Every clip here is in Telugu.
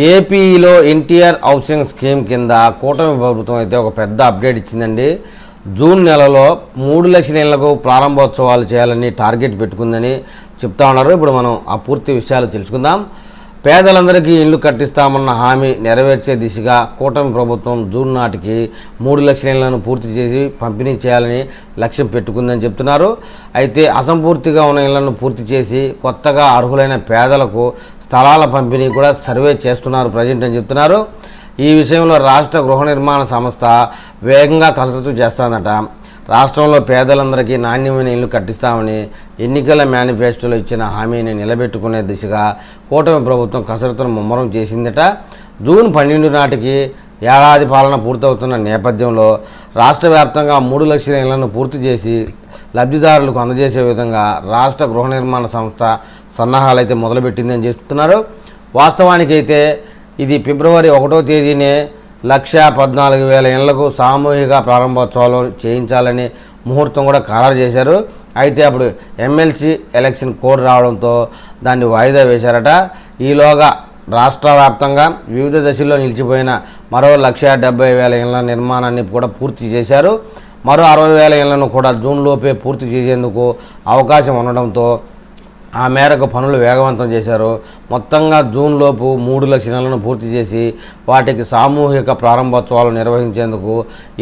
ఏపీలో ఎన్టీఆర్ హౌసింగ్ స్కీమ్ కింద కూటమి ప్రభుత్వం అయితే ఒక పెద్ద అప్డేట్ ఇచ్చిందండి. జూన్ నెలలో మూడు లక్షల ఇళ్ళకు ప్రారంభోత్సవాలు చేయాలని టార్గెట్ పెట్టుకుందని చెప్తా ఉన్నారు. ఇప్పుడు మనం ఆ పూర్తి విషయాలు తెలుసుకుందాం. పేదలందరికీ ఇళ్ళు కట్టిస్తామన్న హామీ నెరవేర్చే దిశగా కూటమి ప్రభుత్వం జూన్ నాటికి మూడు లక్షల ఇళ్ళను పూర్తి చేసి పంపిణీ చేయాలని లక్ష్యం పెట్టుకుందని చెప్తున్నారు. అయితే అసంపూర్తిగా ఉన్న ఇళ్ళను పూర్తి చేసి కొత్తగా అర్హులైన పేదలకు స్థలాల పంపిణీ కూడా సర్వే చేస్తున్నారు ప్రజెంట్ అని చెప్తున్నారు. ఈ విషయంలో రాష్ట్ర గృహ నిర్మాణ సంస్థ వేగంగా కసరత్తు చేస్తానట రాష్ట్రంలో పేదలందరికీ నాణ్యమైన ఇల్లు కట్టిస్తామని ఎన్నికల మేనిఫెస్టోలో ఇచ్చిన హామీని నిలబెట్టుకునే దిశగా కూటమి ప్రభుత్వం కసరత్తును ముమ్మరం చేసిందట. జూన్ పన్నెండు నాటికి ఏడాది పాలన పూర్తవుతున్న నేపథ్యంలో రాష్ట్ర వ్యాప్తంగా మూడు లక్షల ఇళ్ళను పూర్తి చేసి లబ్ధిదారులకు అందజేసే విధంగా రాష్ట్ర గృహ నిర్మాణ సంస్థ సన్నాహాలు అయితే మొదలుపెట్టిందని చెప్తున్నారు. వాస్తవానికైతే ఇది ఫిబ్రవరి ఒకటో తేదీనే లక్ష పద్నాలుగు వేల ఇళ్ళకు సామూహిక ప్రారంభోత్సవాలు చేయించాలని ముహూర్తం కూడా ఖరారు చేశారు. అయితే అప్పుడు ఎమ్మెల్సీ ఎలక్షన్ కోడ్ రావడంతో దాన్ని వాయిదా వేశారట. ఈలోగా రాష్ట్ర వ్యాప్తంగా వివిధ దశల్లో నిలిచిపోయిన మరో లక్ష డెబ్బై వేల ఇళ్ళ నిర్మాణాన్ని కూడా పూర్తి చేశారు. మరో అరవై వేల ఇళ్ళను కూడా జూన్లోపే పూర్తి చేసేందుకు అవకాశం ఉండడంతో ఆ మేరకు పనులు వేగవంతం చేశారు. మొత్తంగా జూన్లోపు మూడు లక్షణాలను పూర్తి చేసి వాటికి సామూహిక ప్రారంభోత్సవాలు నిర్వహించేందుకు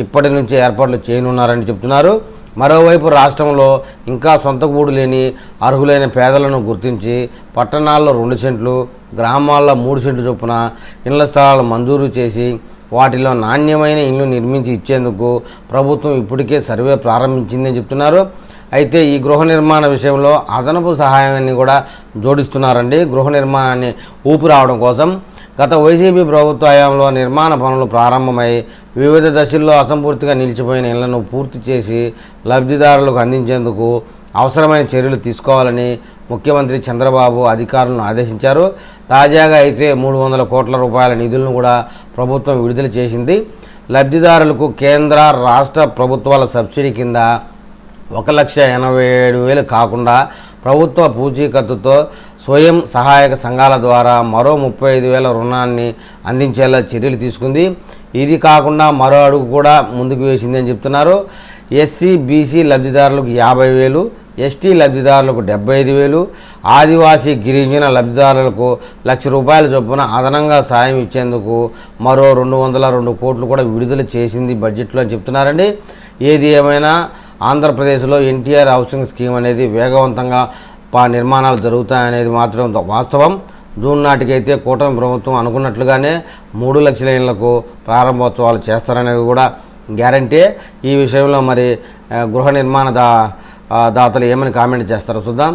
ఇప్పటి నుంచి ఏర్పాట్లు చేయనున్నారని చెప్తున్నారు. మరోవైపు రాష్ట్రంలో ఇంకా సొంత గూడు లేని అర్హులైన పేదలను గుర్తించి పట్టణాల్లో రెండు సెంట్లు గ్రామాల్లో మూడు సెంట్లు చొప్పున ఇళ్ళ స్థలాలు మంజూరు చేసి వాటిలో నాణ్యమైన ఇల్లు నిర్మించి ఇచ్చేందుకు ప్రభుత్వం ఇప్పటికే సర్వే ప్రారంభించిందని చెప్తున్నారు. అయితే ఈ గృహ నిర్మాణ విషయంలో అదనపు సహాయాన్ని కూడా జోడిస్తున్నారండి. గృహ నిర్మాణాన్ని ఊపు రావడం కోసం గత వైసీపీ ప్రభుత్వ హయాంలో నిర్మాణ పనులు ప్రారంభమై వివిధ దశల్లో అసంపూర్తిగా నిలిచిపోయిన ఇళ్ళను పూర్తి చేసి లబ్ధిదారులకు అందించేందుకు అవసరమైన చర్యలు తీసుకోవాలని ముఖ్యమంత్రి చంద్రబాబు అధికారులను ఆదేశించారు. తాజాగా అయితే మూడు వందల కోట్ల రూపాయల నిధులను కూడా ప్రభుత్వం విడుదల చేసింది. లబ్ధిదారులకు కేంద్ర రాష్ట్ర ప్రభుత్వాల సబ్సిడీ కింద ఒక లక్ష ఎనభై ఏడు వేలు కాకుండా ప్రభుత్వ పూచీకత్తుతో స్వయం సహాయక సంఘాల ద్వారా మరో ముప్పై ఐదు వేల రుణాన్ని అందించేలా చర్యలు తీసుకుంది. ఇది కాకుండా మరో అడుగు కూడా ముందుకు వేసిందని చెప్తున్నారు. ఎస్సీ బీసీ లబ్ధిదారులకు యాభై వేలు ఎస్టీ లబ్ధిదారులకు డెబ్బై ఐదు వేలు ఆదివాసీ గిరిజన లబ్ధిదారులకు లక్ష రూపాయల చొప్పున అదనంగా సాయం ఇచ్చేందుకు మరో రెండు వందల రెండు కోట్లు కూడా విడుదల చేసింది బడ్జెట్లో అని చెప్తున్నారండి. ఏది ఏమైనా ఆంధ్రప్రదేశ్లో ఎన్టీఆర్ హౌసింగ్ స్కీమ్ అనేది వేగవంతంగా పా నిర్మాణాలు జరుగుతాయనేది మాత్రం వాస్తవం. జూన్ నాటికైతే కూటమి ప్రభుత్వం అనుకున్నట్లుగానే మూడు లక్షల ఇళ్ళకు ప్రారంభోత్సవాలు చేస్తారనేది కూడా గ్యారంటీ. ఈ విషయంలో మరి గృహ నిర్మాణ దా దాతలు ఏమని కామెంట్ చేస్తారో చూద్దాం.